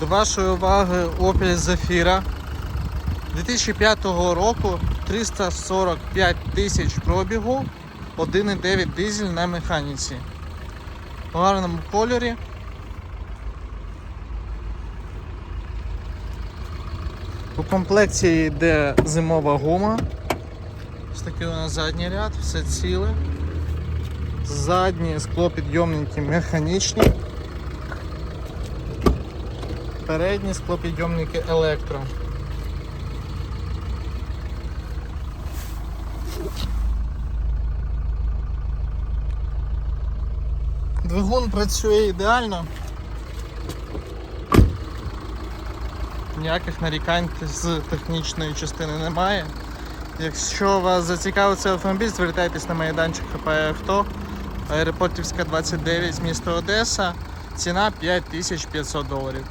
До вашої уваги Opel Zafira 2005 року 345 тисяч пробігу, 1,9 дизель на механіці. В гарному кольорі. У комплекті йде зимова гума. Ось такий у нас задній ряд, все ціле. Задні склопідйомники механічні. Передні склопідйомники електро. Двигун працює ідеально. Ніяких нарікань з технічної частини немає. Якщо вас зацікавив цей автомобіль, звертайтесь на майданчик ХП Авто, Аеропортівська 29, місто Одеса. Ціна 5500 доларів.